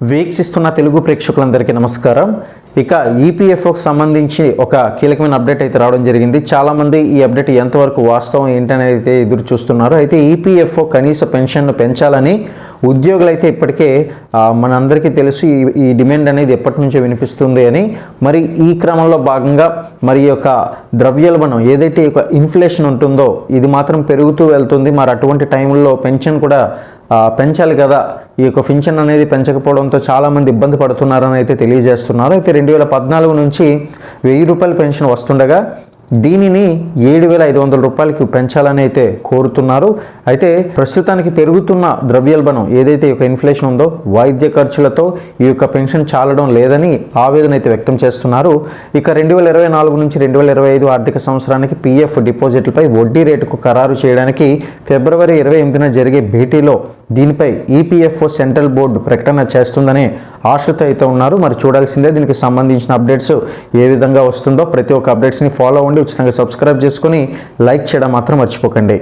వీక్షిస్తున్న తెలుగు ప్రేక్షకులందరికీ నమస్కారం. ఇక ఈపీఎఫ్ఓకి సంబంధించి ఒక కీలకమైన అప్డేట్ అయితే రావడం జరిగింది. చాలామంది ఈ అప్డేట్ ఎంతవరకు వాస్తవం ఏంటనేది అయితే ఎదురు చూస్తున్నారు అయితే ఈపీఎఫ్ఓ కనీస పెన్షన్ను పెంచాలని ఉద్యోగులు అయితే ఇప్పటికే మనందరికీ తెలుసు ఈ ఈ డిమాండ్ అనేది ఎప్పటి నుంచో వినిపిస్తుంది అని. మరి ఈ క్రమంలో భాగంగా మరి యొక్క ద్రవ్యోల్బణం ఏదైతే యొక్క ఇన్ఫ్లేషన్ ఉంటుందో ఇది మాత్రం పెరుగుతూ వెళ్తుంది. మరి అటువంటి టైంలో పెన్షన్ కూడా పెంచాలి కదా. ఈ యొక్క పెన్షన్ అనేది పెంచకపోవడంతో చాలామంది ఇబ్బంది పడుతున్నారని అయితే తెలియజేస్తున్నారు. అయితే రెండు వేల పద్నాలుగు నుంచి వెయ్యి రూపాయల పెన్షన్ వస్తుండగా దీనిని ఏడు వేల ఐదు వందల రూపాయలకి పెంచాలని అయితే కోరుతున్నారు. అయితే ప్రస్తుతానికి పెరుగుతున్న ద్రవ్యోల్బణం ఏదైతే ఈ యొక్క ఇన్ఫ్లేషన్ ఉందో వైద్య ఖర్చులతో ఈ యొక్క పెన్షన్ చాలడం లేదని ఆవేదన అయితే వ్యక్తం చేస్తున్నారు. ఇక రెండు వేల ఇరవై నాలుగు నుంచి రెండు వేల ఇరవై ఐదు ఆర్థిక సంవత్సరానికి పీఎఫ్ డిపాజిట్లపై వడ్డీ రేటుకు ఖరారు చేయడానికి ఫిబ్రవరి ఇరవై ఎనిమిదిన జరిగే భేటీలో దీనిపై ఈపీఎఫ్ఓ సెంట్రల్ బోర్డు ప్రకటన చేస్తుందనే ఆశతో అయితే ఉన్నారు. మరి చూడాల్సిందే దీనికి సంబంధించిన అప్డేట్స్ ఏ విధంగా వస్తుందో. ప్రతి ఒక్క అప్డేట్స్ని ఫాలో అవ్వండి. ఉచితంగా సబ్స్క్రైబ్ చేసుకుని లైక్ చేయడం మాత్రం మర్చిపోకండి.